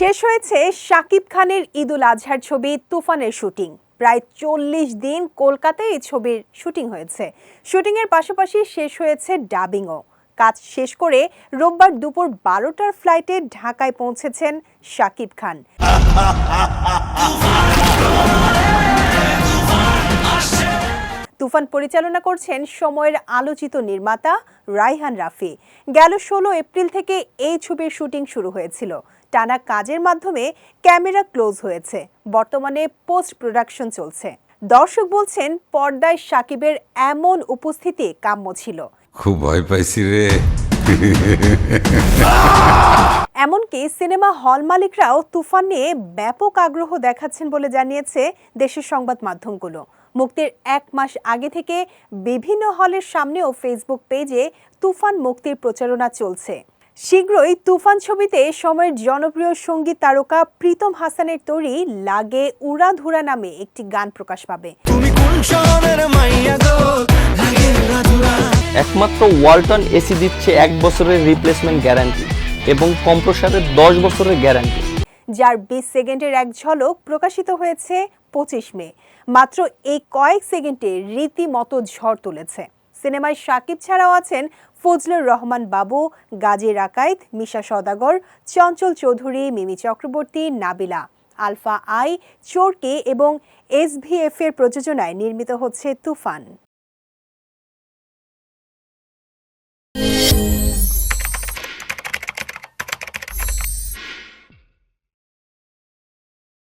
শেষ হয়েছে শাকিব খানের ঈদুল আজহার ছবি তুফানের শুটিং। প্রায় চল্লিশ দিন কলকাতায় এই ছবির শুটিং হয়েছে। শুটিংয়ের পাশাপাশি শেষ হয়েছে ডাবিংও। কাজ শেষ করে রোববার দুপুর বারোটার ফ্লাইটে ঢাকায় পৌঁছেছেন শাকিব খান। তুফান পরিচালনা করছেন সময়ের আলোচিত নির্মাতা রাইহান রাফি। গেল ষোলো এপ্রিল থেকে এই ছবির শুটিং শুরু হয়েছিল। টানা কাজের মাধ্যমে ক্যামেরা ক্লোজ হয়েছে। বর্তমানে পোস্ট প্রোডাকশন চলছে। দর্শক বলছেন পর্দায় সাকিবের এমন উপস্থিতি কাম্য ছিল। খুব ভয় পাইছি রে। এমনকি সিনেমা হল মালিকরাও তুফান নিয়ে ব্যাপক আগ্রহ দেখাচ্ছেন বলে জানিয়েছে দেশের সংবাদ মাধ্যমগুলো। মুক্তির এক মাস আগে থেকে বিভিন্ন হলের সামনে ও ফেসবুক পেজে তুফান মুক্তির প্রচারণা চলছে। শীঘ্রই তুফান ছবিতে সময়ের জনপ্রিয় সংগীত তারকা প্রীতম হাসানের তৈরি লাগে উড়াধুরা নামে একটি গান প্রকাশ পাবে। একমাত্র ওয়ালটন এসি দিচ্ছে এক বছরের রিপ্লেসমেন্ট গ্যারান্টি এবং কম্প্রসারের দশ বছরের গ্যারান্টি যার বিশ সেকেন্ডের এক ঝলক প্রকাশিত হয়েছে পঁচিশ মে। মাত্র এই কয়েক সেকেন্ডে রীতিমতো ঝড় তুলেছে। সিনেমায় সাকিব ছাড়াও আছেন ফজলুর রহমান বাবু, গাজী রাকায়েত, মিশা সদাগর, চঞ্চল চৌধুরী, মিমি চক্রবর্তী, নাবিলা। আলফা আই চোরকে এবং এসভিএফ এর প্রযোজনায় নির্মিত হচ্ছে তুফান।